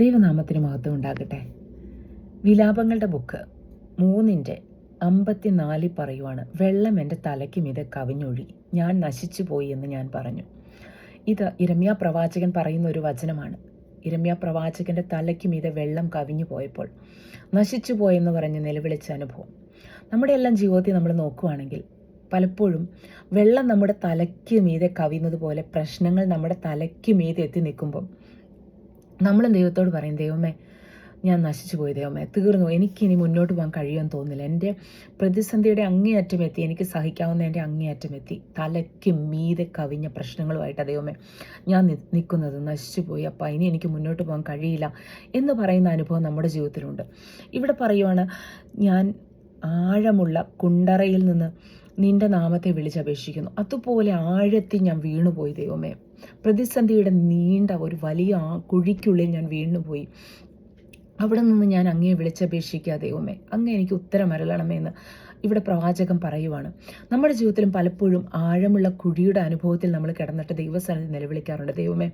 ദൈവനാമത്തിന് മഹത്വം ഉണ്ടാകട്ടെ? വിലാപങ്ങളുടെ ബുക്ക് മൂന്നിന്റെ അമ്പത്തിനാലിൽ പറയുവാണ് വെള്ളം എന്റെ തലയ്ക്ക് മീതെ കവിഞ്ഞൊഴി ഞാൻ നശിച്ചു പോയി എന്ന് ഞാൻ പറഞ്ഞു. ഇത് ഇരമ്യ പ്രവാചകൻ പറയുന്ന ഒരു വചനമാണ്. ഇരമ്യ പ്രവാചകന്റെ തലയ്ക്ക് മീതെ വെള്ളം കവിഞ്ഞു പോയപ്പോൾ നശിച്ചു പോയെന്ന് പറഞ്ഞ് നിലവിളിച്ച അനുഭവം. നമ്മുടെ എല്ലാം ജീവിതത്തിൽ നമ്മൾ നോക്കുകയാണെങ്കിൽ പലപ്പോഴും വെള്ളം നമ്മുടെ തലയ്ക്ക് മീതെ കവിയുന്നത് പോലെ പ്രശ്നങ്ങൾ നമ്മുടെ തലയ്ക്ക് മീതെ എത്തി നിൽക്കുമ്പം നമ്മളും ദൈവത്തോട് പറയും ദൈവമേ ഞാൻ നശിച്ചു പോയി ദൈവമേ തീർന്നു എനിക്കിനി മുന്നോട്ട് പോകാൻ കഴിയുമെന്ന് തോന്നുന്നില്ല. എന്റെ പ്രതിസന്ധിയുടെ അങ്ങേയറ്റം എത്തി. എനിക്ക് സഹിക്കാവുന്ന എന്റെ അങ്ങേയറ്റം എത്തി. തലയ്ക്ക് മീതെ കവിഞ്ഞ പ്രശ്നങ്ങളുമായിട്ട് ദൈവമേ ഞാൻ നിൽക്കുന്നത്. നശിച്ചു പോയി. അപ്പം ഇനി എനിക്ക് മുന്നോട്ട് പോകാൻ കഴിയില്ല. എന്ന് പറയുന്ന അനുഭവം നമ്മുടെ ജീവിതത്തിലുണ്ട്. ഇവിടെ പറയുവാണ് ഞാൻ ആഴമുള്ള കുണ്ടറയിൽ നിന്ന് നിന്റെ നാമത്തെ വിളിച്ചപേക്ഷിക്കുന്നു. അതുപോലെ ആഴത്തിൽ ഞാൻ വീണുപോയി ദൈവമേ. പ്രതിസന്ധിയുടെ നീണ്ട ഒരു വലിയ കുഴിക്കുള്ളിൽ ഞാൻ വീണുപോയി. അവിടെ നിന്ന് ഞാൻ അങ്ങേ വിളിച്ചപേക്ഷിക്കുക ദൈവമേ. അങ്ങ് എനിക്ക് ഉത്തരം അരളണമേ എന്ന് ഇവിടെ പ്രവാചകൻ പറയുവാണ്. നമ്മുടെ ജീവിതത്തിലും പലപ്പോഴും ആഴമുള്ള കുഴിയുടെ അനുഭവത്തിൽ നമ്മൾ കിടന്നിട്ട് ദൈവസ്ഥാനത്ത് നിലവിളിക്കാറുണ്ട്. ദൈവമേ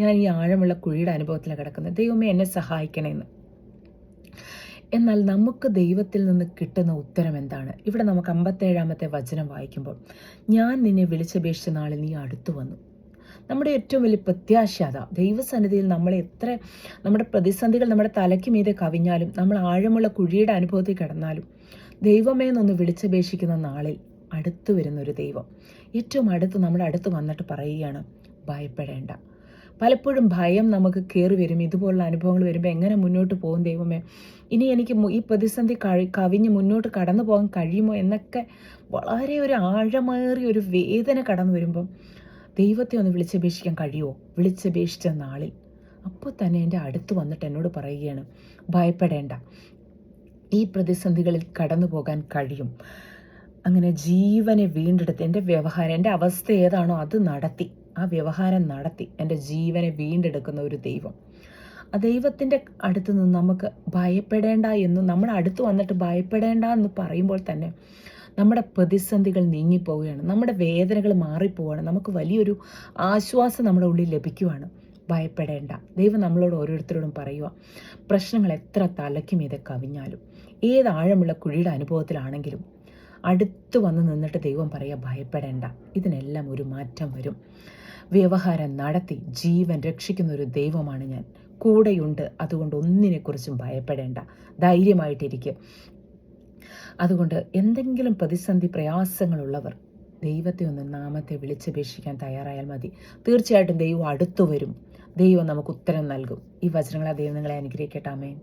ഞാൻ ഈ ആഴമുള്ള കുഴിയുടെ അനുഭവത്തിലാണ് കിടക്കുന്നത്. ദൈവമേ എന്നെ സഹായിക്കണേ എന്ന്. എന്നാൽ നമുക്ക് ദൈവത്തിൽ നിന്ന് കിട്ടുന്ന ഉത്തരം എന്താണ്? ഇവിടെ നമുക്ക് അമ്പത്തേഴാമത്തെ വചനം വായിക്കുമ്പോൾ ഞാൻ നിന്നെ വിളിച്ചപേക്ഷിച്ച നാളിൽ നീ അടുത്തു വന്നു. നമ്മുടെ ഏറ്റവും വലിയ പ്രത്യാശ അതാ. ദൈവസന്നിധിയിൽ നമ്മൾ എത്ര നമ്മുടെ പ്രതിസന്ധികൾ നമ്മുടെ തലയ്ക്ക് മീതെ കവിഞ്ഞാലും നമ്മൾ ആഴമുള്ള കുഴിയുടെ അനുഭവത്തിൽ കിടന്നാലും ദൈവമേ എന്നൊന്ന് വിളിച്ചപേക്ഷിക്കുന്ന നാളിൽ അടുത്തു വരുന്ന ഒരു ദൈവം. ഏറ്റവും അടുത്ത് നമ്മുടെ അടുത്ത് വന്നിട്ട് പറയുകയാണ് ഭയപ്പെടേണ്ട. പലപ്പോഴും ഭയം നമുക്ക് കയറി വരും ഇതുപോലുള്ള അനുഭവങ്ങൾ വരുമ്പോൾ എങ്ങനെ മുന്നോട്ട് പോകും ദൈവമേ? ഇനി എനിക്ക് ഈ പ്രതിസന്ധി കഴി കവിഞ്ഞ് മുന്നോട്ട് കടന്നു പോകാൻ കഴിയുമോ എന്നൊക്കെ വളരെ ഒരു ആഴമേറിയ ഒരു വേദന കടന്നു വരുമ്പം ദൈവത്തെ ഒന്ന് വിളിച്ചപേക്ഷിക്കാൻ കഴിയുമോ? വിളിച്ചപേക്ഷിച്ച നാളിൽ. അപ്പോൾ തന്നെ എന്റെ അടുത്ത് വന്നിട്ട് എന്നോട് പറയുകയാണ് ഭയപ്പെടേണ്ട. ഈ പ്രതിസന്ധികളിൽ കടന്നു പോകാൻ കഴിയും. അങ്ങനെ ജീവനെ വീണ്ടെടുത്ത് എന്റെ വ്യവഹാരം എന്റെ അവസ്ഥ ഏതാണോ അത് നടത്തി. ആ വ്യവഹാരം നടത്തി എന്റെ ജീവനെ വീണ്ടെടുക്കുന്ന ഒരു ദൈവം. ആ ദൈവത്തിന്റെ അടുത്ത് നിന്ന് നമുക്ക് ഭയപ്പെടേണ്ട എന്ന് നമ്മുടെ അടുത്ത് വന്നിട്ട് ഭയപ്പെടേണ്ട എന്ന് പറയുമ്പോൾ തന്നെ നമ്മുടെ പ്രതിസന്ധികൾ നീങ്ങിപ്പോവുകയാണ്. നമ്മുടെ വേദനകൾ മാറിപ്പോവുകയാണ്. നമുക്ക് വലിയൊരു ആശ്വാസം നമ്മുടെ ഉള്ളിൽ ലഭിക്കുവാണ്. ഭയപ്പെടേണ്ട. ദൈവം നമ്മളോട് ഓരോരുത്തരോടും പറയുക പ്രശ്നങ്ങൾ എത്ര തലയ്ക്കും ഇത് കവിഞ്ഞാലും ഏത് ആഴമുള്ള കുഴിയുടെ അനുഭവത്തിലാണെങ്കിലും അടുത്ത് വന്ന് നിന്നിട്ട് ദൈവം പറയുക ഭയപ്പെടേണ്ട. ഇതിനെല്ലാം ഒരു മാറ്റം വരും. വ്യവഹാരം നടത്തി ജീവൻ രക്ഷിക്കുന്ന ഒരു ദൈവമാണ് ഞാൻ. കൂടെയുണ്ട് അതുകൊണ്ട് ഒന്നിനെക്കുറിച്ചും ഭയപ്പെടേണ്ട. ധൈര്യമായിട്ടിരിക്കും. അതുകൊണ്ട് എന്തെങ്കിലും പ്രതിസന്ധി പ്രയാസങ്ങളുള്ളവർ ദൈവത്തെ ഒന്ന് നാമത്തെ വിളിച്ചപേക്ഷിക്കാൻ തയ്യാറായാൽ മതി. തീർച്ചയായിട്ടും ദൈവം അടുത്തു വരും. ദൈവം നമുക്ക് ഉത്തരം നൽകും. ഈ വചനങ്ങളെ ദൈവം നിങ്ങളെ അനുഗ്രഹിക്കട്ടാമേ